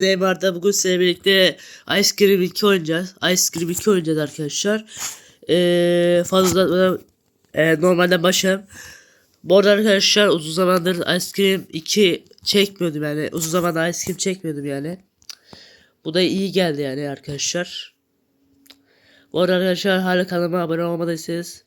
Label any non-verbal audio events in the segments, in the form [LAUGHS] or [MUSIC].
Neymar'da bugün sizinle birlikte Ice Cream 2 oynayacağız. Ice Cream 2 oynayacağız arkadaşlar. Ee, fazla uzatmadan e, normalden başlayalım. Bu arada arkadaşlar uzun zamandır Ice Cream 2 çekmiyordum yani. Uzun zamandır Ice Cream çekmiyordum yani. Bu da iyi geldi yani arkadaşlar. Bu arada arkadaşlar hala kanalıma abone olmadıysanız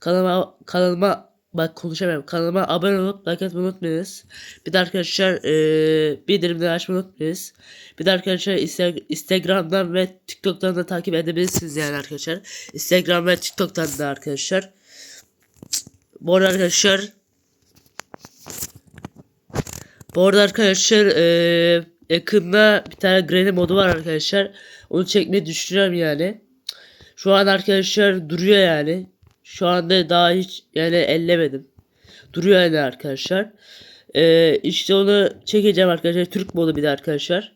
kanalıma kanalıma bak konuşamıyorum. Kanalıma abone olup like atmayı unutmayınız. Bir de arkadaşlar eee bildirimleri açmayı unutmayınız. Bir de arkadaşlar Insta- Instagram'dan ve TikTok'tan da takip edebilirsiniz yani arkadaşlar. Instagram ve TikTok'tan da arkadaşlar. Bu arada arkadaşlar bu arada arkadaşlar eee yakında bir tane Granny modu var arkadaşlar. Onu çekmeyi düşünüyorum yani. Şu an arkadaşlar duruyor yani. Şu anda daha hiç yani ellemedim. Duruyor yani arkadaşlar. Ee, işte onu çekeceğim arkadaşlar. Türk modu bir de arkadaşlar.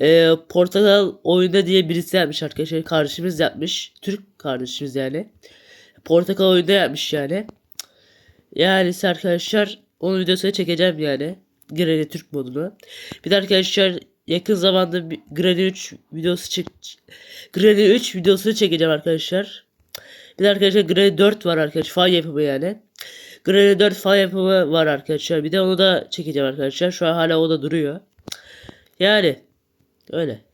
Ee, Portakal oyunda diye birisi yapmış arkadaşlar. Kardeşimiz yapmış. Türk kardeşimiz yani. Portakal oyunda yapmış yani. Yani arkadaşlar onun videosunu çekeceğim yani. Granny Türk modunu. Bir de arkadaşlar yakın zamanda Granny 3 videosu çık Granny 3 videosunu çekeceğim arkadaşlar. Bir de arkadaşlar Granny 4 var arkadaşlar. Fan yapımı yani. Granny 4 fan yapımı var arkadaşlar. Bir de onu da çekeceğim arkadaşlar. Şu an hala o da duruyor. Yani öyle.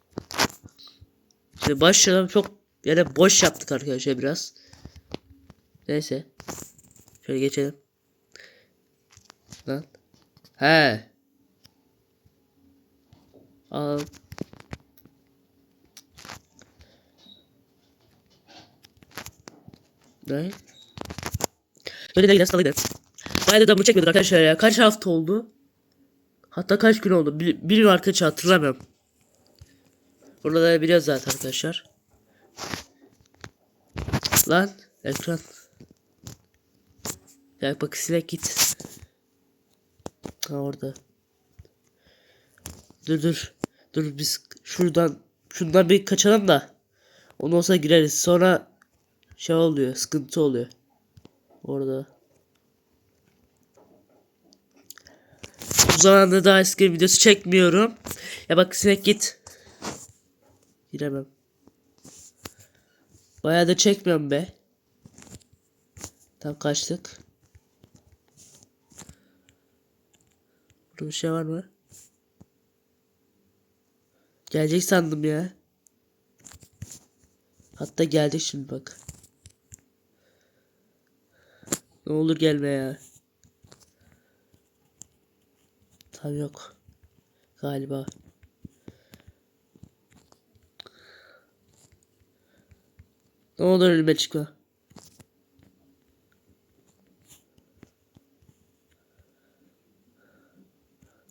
Şimdi başlayalım. Çok yani boş yaptık arkadaşlar biraz. Neyse. Şöyle geçelim. Lan. He. Al. Ne? Böyle de gidelim salı gidelim. Bayağı da double çekmiyorduk arkadaşlar ya. Kaç hafta oldu? Hatta kaç gün oldu? Bir, bir gün arkadaşlar hatırlamıyorum. Burada da biliyoruz zaten arkadaşlar. Lan ekran. Ya bak sinek git. Ha orada. Dur dur. Dur biz şuradan şundan bir kaçalım da. Ondan sonra gireriz. Sonra şey oluyor, sıkıntı oluyor. Orada. Bu zamanda daha eski videosu çekmiyorum. Ya bak sinek git. Giremem. Bayağı da çekmiyorum be. Tam kaçtık. Burada bir şey var mı? Gelecek sandım ya. Hatta gelecek şimdi bak. Ne olur gelme ya. Tam yok. Galiba. Ne olur önüme çıkma.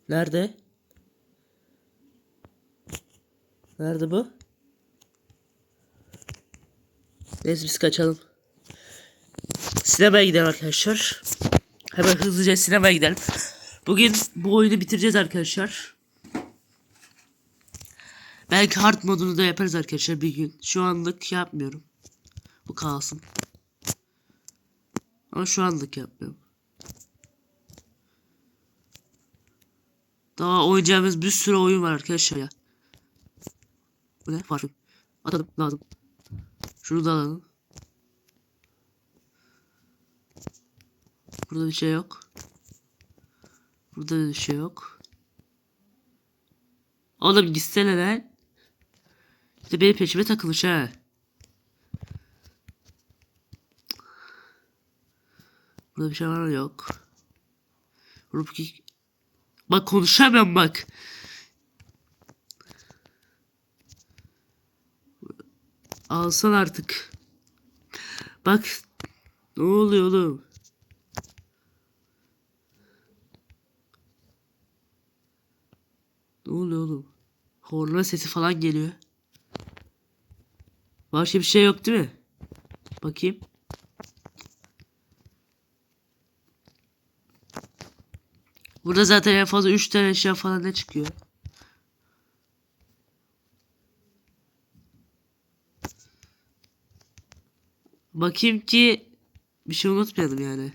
Nerede? Nerede bu? Neyse biz kaçalım. Sinemaya gidelim arkadaşlar. Hemen hızlıca sinemaya gidelim. Bugün bu oyunu bitireceğiz arkadaşlar. Belki hard modunu da yaparız arkadaşlar bir gün. Şu anlık yapmıyorum. Bu kalsın. Ama şu anlık yapmıyorum. Daha oynayacağımız bir sürü oyun var arkadaşlar ya. Bu ne? Parfüm. Atalım lazım. Şunu da alalım. Burada bir şey yok. Burada da bir şey yok. Oğlum gitsene lan. İşte benim peşime takılış ha. Burada bir şey var mı? Yok. Rupki. Bak konuşamıyorum bak. Alsan artık. Bak. Ne oluyor oğlum? Oluyor oğlum? Horna sesi falan geliyor. Başka bir şey yok değil mi? Bakayım. Burada zaten en fazla 3 tane eşya falan ne çıkıyor? Bakayım ki bir şey unutmayalım yani.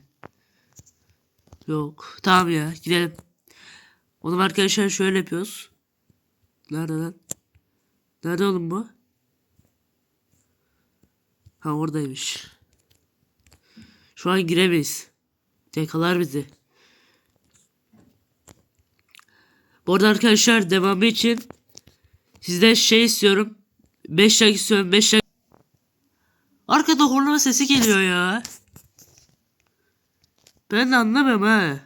Yok. Tamam ya gidelim. O zaman arkadaşlar şöyle yapıyoruz. Nerede lan? Nerede oğlum bu? Ha oradaymış. Şu an giremeyiz. Yakalar bizi. Bu arada arkadaşlar devamı için sizden şey istiyorum. 5 like istiyorum 5 like. Arkada horlama sesi geliyor ya. Ben de anlamıyorum ha.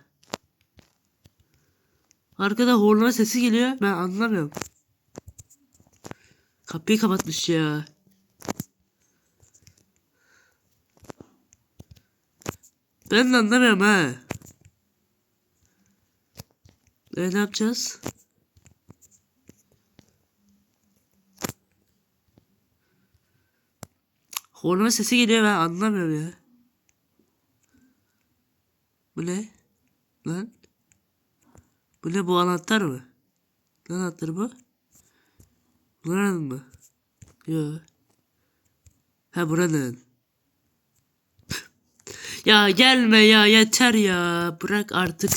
Arkada horlama sesi geliyor. Ben anlamıyorum. Kapıyı kapatmış ya. Ben de anlamıyorum ha. E ne yapacağız? Horlama sesi geliyor ben anlamıyorum ya. Bu ne? Lan? Bu ne bu anahtar mı? Ne anahtarı bu? Buranın mı? Yo. Ha buranın. [LAUGHS] ya gelme ya yeter ya. Bırak artık.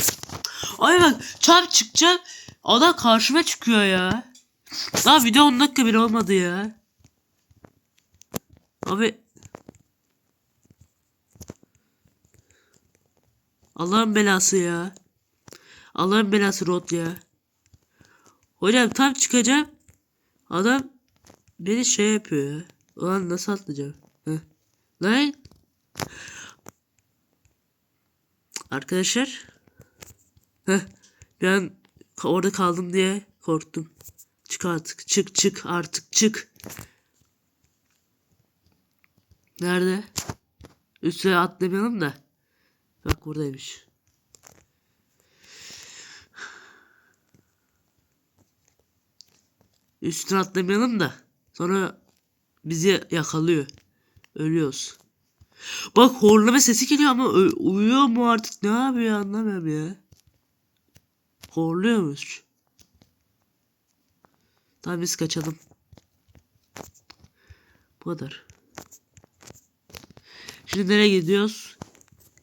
Ay bak çarp çıkacak. Adam karşıma çıkıyor ya. Daha video 10 dakika bile olmadı ya. Abi. Allah'ın belası ya. Allah'ın belası rot ya. Hocam tam çıkacağım. Adam beni şey yapıyor ya. Ulan nasıl atlayacağım? Heh. Lan. Arkadaşlar. Heh. Ben orada kaldım diye korktum. Çık artık. Çık çık artık çık. Nerede? Üstüne atlamayalım da. Bak buradaymış. Üstüne atlamayalım da. Sonra bizi yakalıyor. Ölüyoruz. Bak horlama sesi geliyor ama uyuyor mu artık ne yapıyor anlamıyorum ya. Horluyormuş. Tamam biz kaçalım. Bu kadar. Şimdi nereye gidiyoruz?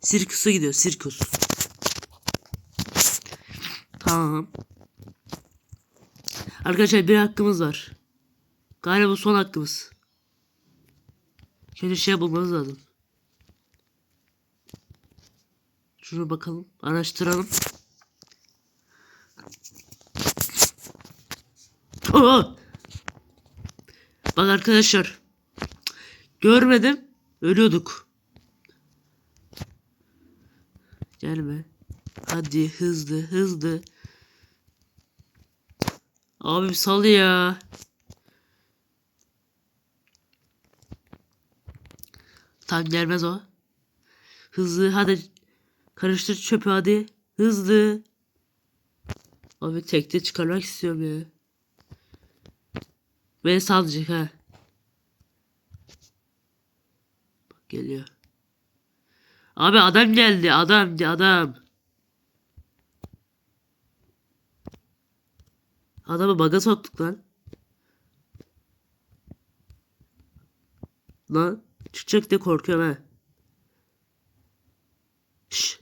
Sirkusa gidiyoruz. Sirkus. Tamam. Arkadaşlar bir hakkımız var. Galiba son hakkımız. Şöyle şey bulmamız lazım. Şunu bakalım. Araştıralım. Aa! Bak arkadaşlar. Görmedim. Ölüyorduk. Gelme. Hadi hızlı hızlı. Abi sal ya. Tam gelmez o. Hızlı hadi. Karıştır çöpü hadi. Hızlı. Abi tekte çıkarmak istiyorum ya. Beni salacak ha. Bak geliyor. Abi adam geldi adam adam. Adamı baga soktuk lan. Lan çıkacak diye korkuyorum ha. Şş.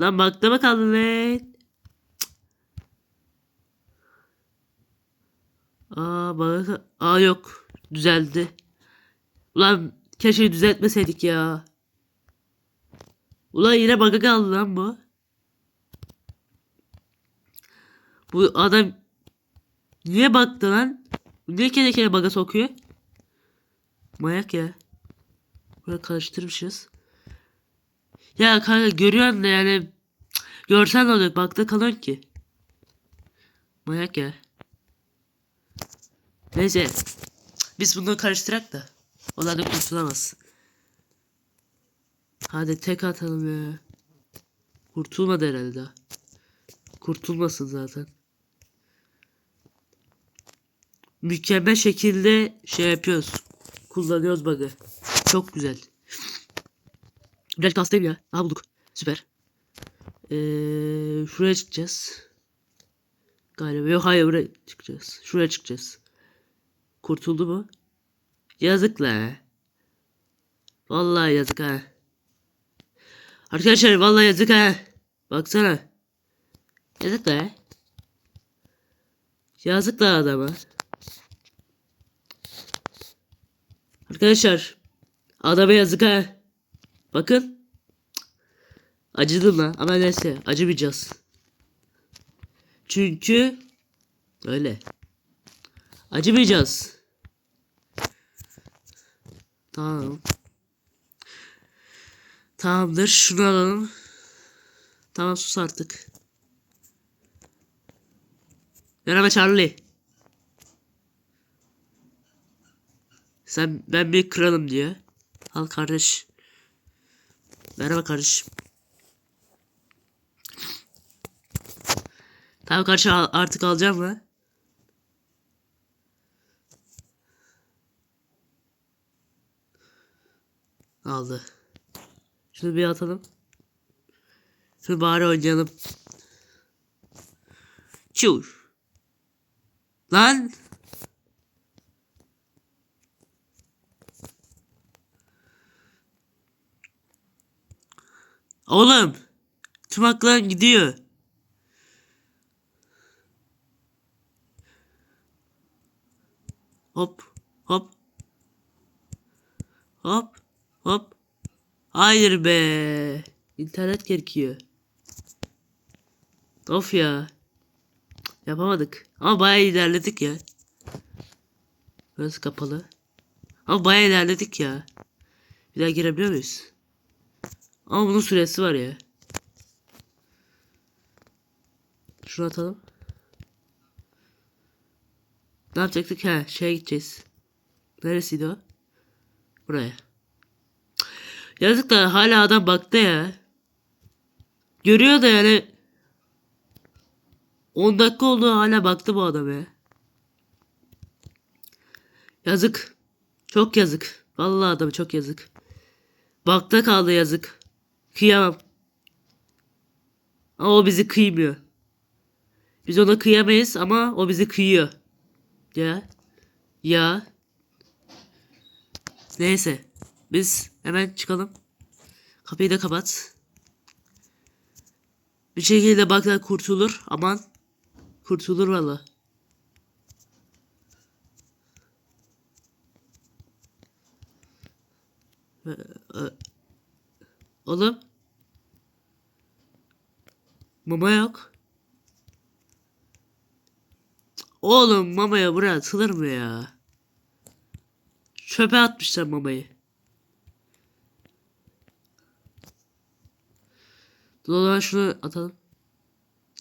Lan bakta mı kaldın lan? Cık. Aa baga Aa yok. Düzeldi. Ulan keşke düzeltmeseydik ya. Ulan yine baga kaldı lan bu. Bu adam niye baktı lan? Niye kere kere baga sokuyor? Mayak ya. Böyle karıştırmışız. Ya kanka görüyorsun da yani görsen ne olacak bakta kalır ki. Mayak ya. Neyse. Biz bunları karıştırak da. Onlar da kurtulamaz. Hadi tek atalım ya. Kurtulmadı herhalde daha. Kurtulmasın zaten. Mükemmel şekilde şey yapıyoruz. Kullanıyoruz bug'ı. Çok güzel. Biraz kastayım ya. Aha bulduk. Süper. Ee, şuraya çıkacağız. Galiba. Yok hayır buraya çıkacağız. Şuraya çıkacağız. Kurtuldu mu? Yazık la. Vallahi yazık ha. Arkadaşlar vallahi yazık ha. Baksana. Yazık la. Yazık lan adama. Arkadaşlar. Adama yazık ha. Bakın. Acıdım lan ama neyse acımayacağız. Çünkü öyle. Acımayacağız. Tamam. Tamamdır şunu alalım. Tamam sus artık. Merhaba Charlie. Sen ben bir kralım diyor. Al kardeş. Merhaba kardeşim. Tamam kardeşim al- artık alacağım mı? Aldı. Şunu bir atalım. Şunu bari oynayalım. Çur. Lan. Oğlum. Tüm aklın gidiyor. Hop. Hop. Hop. Hop. Hayır be. İnternet gerekiyor. Of ya. Yapamadık. Ama bayağı ilerledik ya. Burası kapalı. Ama bayağı ilerledik ya. Bir daha girebiliyor muyuz? Ama bunun süresi var ya. Şunu atalım. Ne yapacaktık? Ha şeye gideceğiz. Neresiydi o? Buraya. Yazık da hala adam baktı ya. Görüyor da yani. 10 dakika oldu hala baktı bu adam ya. Yazık. Çok yazık. Vallahi adam çok yazık. Bakta kaldı yazık. Kıyamam. Ama o bizi kıymıyor. Biz ona kıyamayız ama o bizi kıyıyor. Ya. Ya. Neyse. Biz hemen çıkalım. Kapıyı da kapat. Bir şekilde baktan kurtulur. Aman. Kurtulur valla. Ee, e, Oğlum. Mama yok. Oğlum mamaya buraya atılır mı ya? Çöpe atmışlar mamayı. Dur şunu atalım.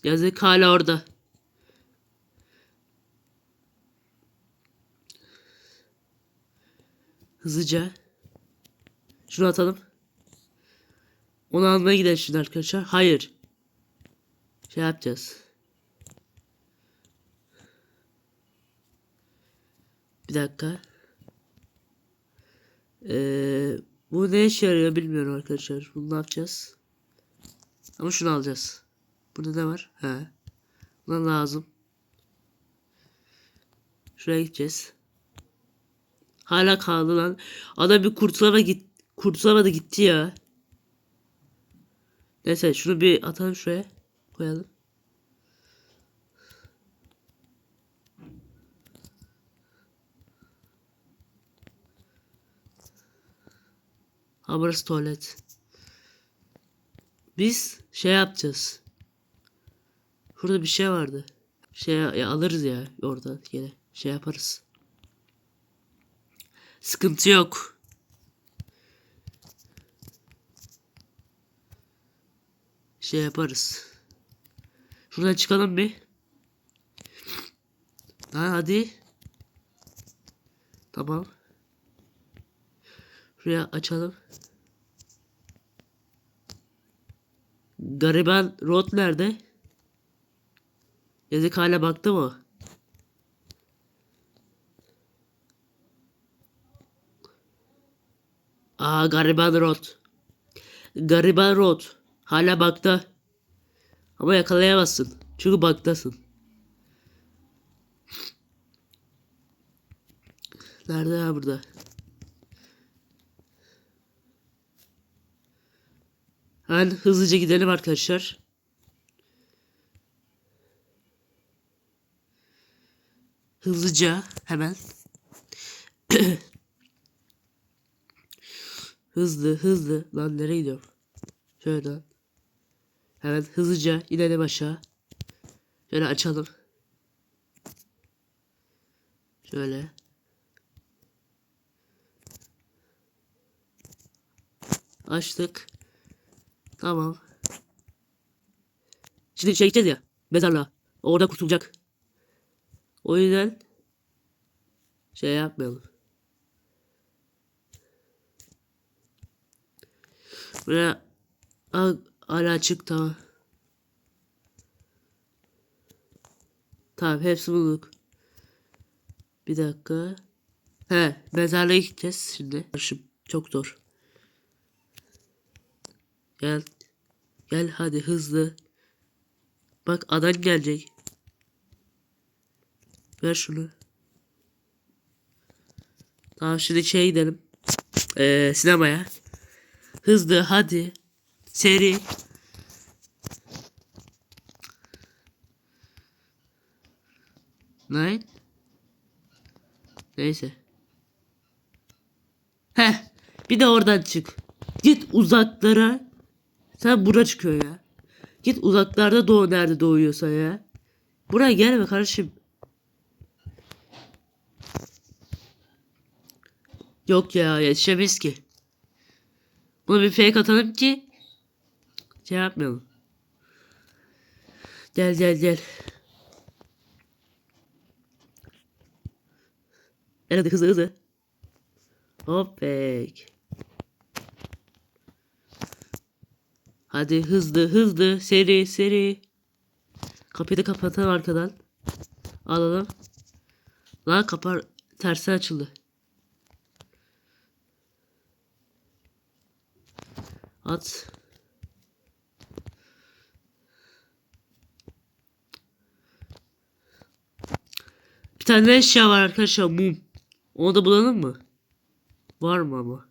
Yazık hala orada. Hızlıca. Şunu atalım. Onu almaya gidelim şimdi arkadaşlar. Hayır. Şey yapacağız. Bir dakika. Ee, bu ne işe yarıyor bilmiyorum arkadaşlar. Bunu ne yapacağız? Ama şunu alacağız. Burada ne var? He. Buna lazım. Şuraya gideceğiz. Hala kaldı lan. Adam bir kurtulama git kurtulamadı gitti ya. Neyse şunu bir atalım şuraya. Koyalım. Ha burası tuvalet. Biz şey yapacağız. Şurada bir şey vardı. Şey ya, alırız ya orada gene. Şey yaparız. Sıkıntı yok. Şey yaparız. Şuradan çıkalım bir. Ha hadi. Tamam. Şuraya açalım. Gariban Road nerede? Yazık hala baktı mı? Aa Gariban Road. Gariban Road. Hala bakta. Ama yakalayamazsın. Çünkü baktasın. Nerede ha burada? Hemen hızlıca gidelim arkadaşlar. Hızlıca hemen. [COUGHS] hızlı hızlı. Lan nereye gidiyorum? Şöyle. Hemen hızlıca inelim aşağı. Şöyle açalım. Şöyle. Açtık. Tamam. Şimdi şey gideceğiz ya. Mezarlığa. Orada kurtulacak. O yüzden şey yapmayalım. Buraya hala açık tamam. Tamam hepsi bulduk. Bir dakika. He mezarlığa gideceğiz şimdi. Şimdi çok zor. Gel. Gel hadi hızlı. Bak adam gelecek. Ver şunu. Tamam şimdi şeye gidelim. Ee, sinemaya. Hızlı hadi. Seri. Nine. Neyse. Heh. Bir de oradan çık. Git uzaklara. Sen bura çıkıyor ya. Git uzaklarda doğu nerede doğuyorsa ya. Buraya gelme kardeşim. Yok ya yetişemeyiz ki. Bunu bir fake atalım ki şey yapmayalım. Gel gel gel. Gel hadi hızlı hızlı. Hop fake. Hadi hızlı hızlı seri seri. Kapıyı da kapatalım arkadan. Alalım. Lan kapar tersi açıldı. At. Tane eşya var arkadaşlar mum. Onu da bulalım mı? Var mı ama?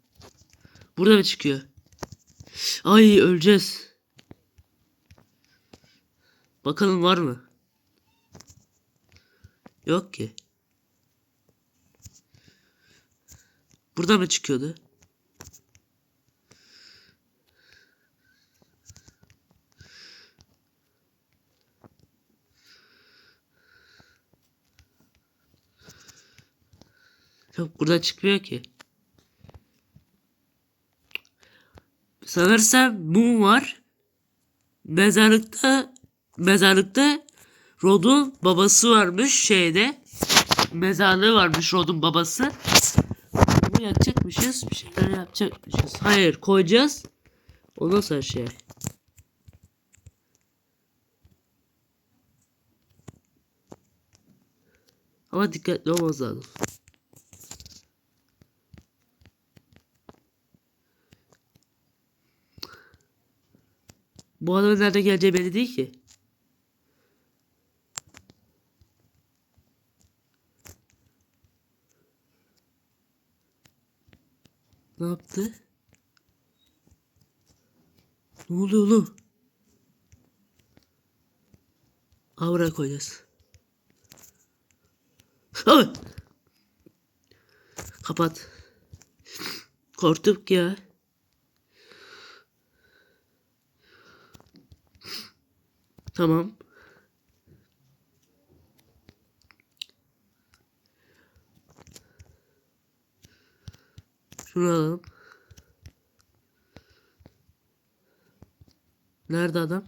Burada mı çıkıyor? Ay öleceğiz. Bakalım var mı? Yok ki. Burada mı çıkıyordu? Yok burada çıkmıyor ki. Sanırsam mum var. Mezarlıkta mezarlıkta Rod'un babası varmış şeyde. Mezarlığı varmış Rod'un babası. Bunu yakacakmışız. Bir şeyler yapacakmışız. Hayır koyacağız. Ondan sonra şey. Ama dikkatli olmamız lazım. Bu adamın nereden geleceği belli değil ki. Ne yaptı? Ne oluyor oğlum? Avra koyacağız. Kapat. Korktuk ya. Tamam. Şunu alalım. Nerede adam?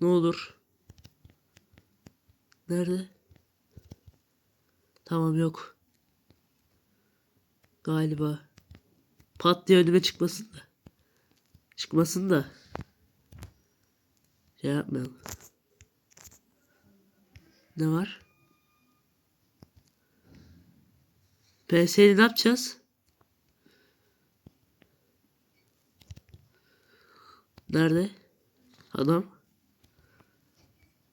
Ne olur? Nerede? Tamam yok. Galiba. Pat diye önüme çıkmasın da. Çıkmasın da. Şey yapmayalım. Ne var? PS'yi ne yapacağız? Nerede? Adam.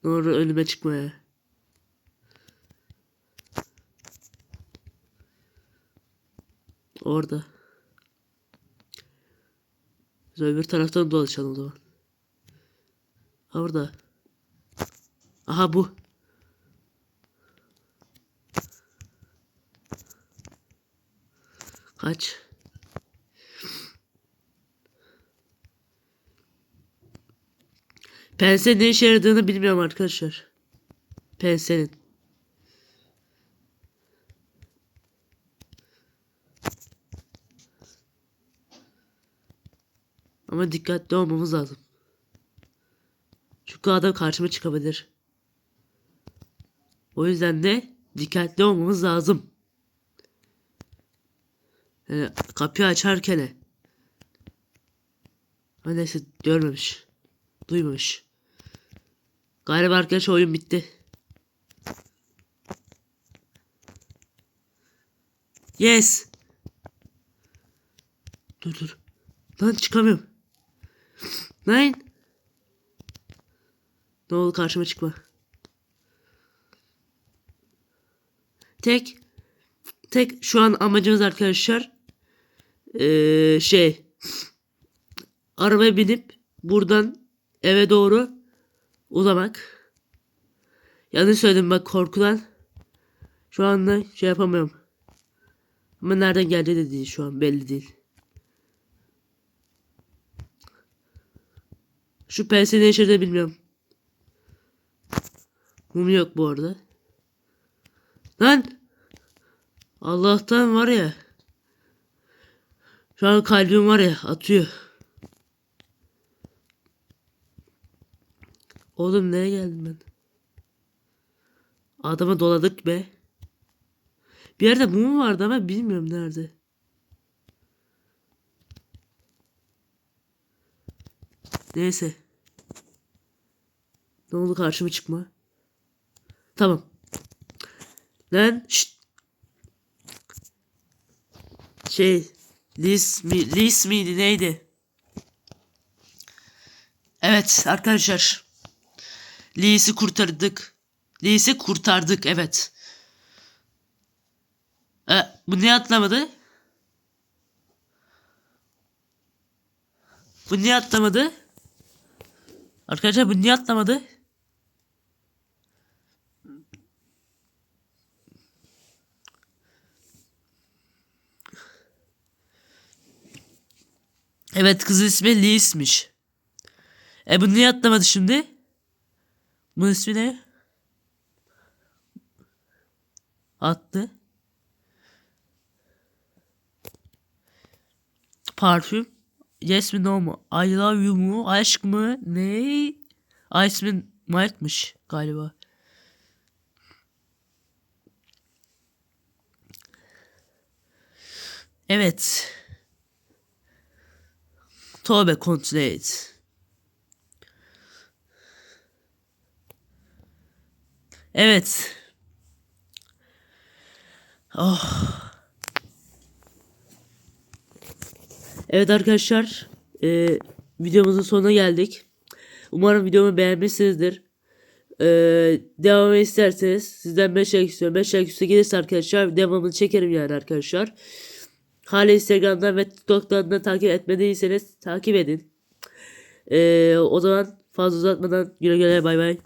Doğru önüme çıkmaya. Orada. Biz öbür taraftan dolaşalım o zaman. Ha burada. Aha bu. Kaç. Pense ne işe yaradığını bilmiyorum arkadaşlar. Pensenin. Ama dikkatli olmamız lazım. Çünkü adam karşıma çıkabilir. O yüzden de dikkatli olmamız lazım. Yani kapıyı açarken neyse görmemiş. Duymamış. Galiba arkadaş oyun bitti. Yes. Dur dur. Lan çıkamıyorum. Lan. Ne oldu karşıma çıkma. Tek tek şu an amacımız arkadaşlar eee, şey arabaya binip buradan eve doğru uzamak. Yanlış söyledim bak korkudan. Şu anda şey yapamıyorum. Ama nereden geldi de değil şu an belli değil. Şu işe de bilmiyorum. Mum yok bu arada. Lan! Allah'tan var ya. Şu an kalbim var ya atıyor. Oğlum nereye geldim ben? Adama doladık be. Bir yerde mum vardı ama bilmiyorum nerede. Neyse. Ne oldu karşıma çıkma. Tamam. Lan şşt. Şey Lis mi Lis miydi neydi? Evet arkadaşlar. Lis'i kurtardık. Lis'i kurtardık evet. E, bu niye atlamadı? Bu niye atlamadı? Arkadaşlar bu niye atlamadı? Evet kız ismi Lis'miş. E bu niye atlamadı şimdi? Bunun ismi ne? Attı. Parfüm. Yes mi no mu? I love you mu? Aşk mı? Ne? Ay ismin Mike'mış galiba. Evet. Tövbe kontrol et. Evet. Oh. Evet arkadaşlar. e, videomuzun sonuna geldik. Umarım videomu beğenmişsinizdir. E, devamı isterseniz sizden 5 like istiyorum. 5 like üstü gelirse arkadaşlar devamını çekerim yani arkadaşlar. Hala Instagram'dan ve TikTok'tan da takip etmediyseniz takip edin. E, o zaman fazla uzatmadan güle güle bay bay.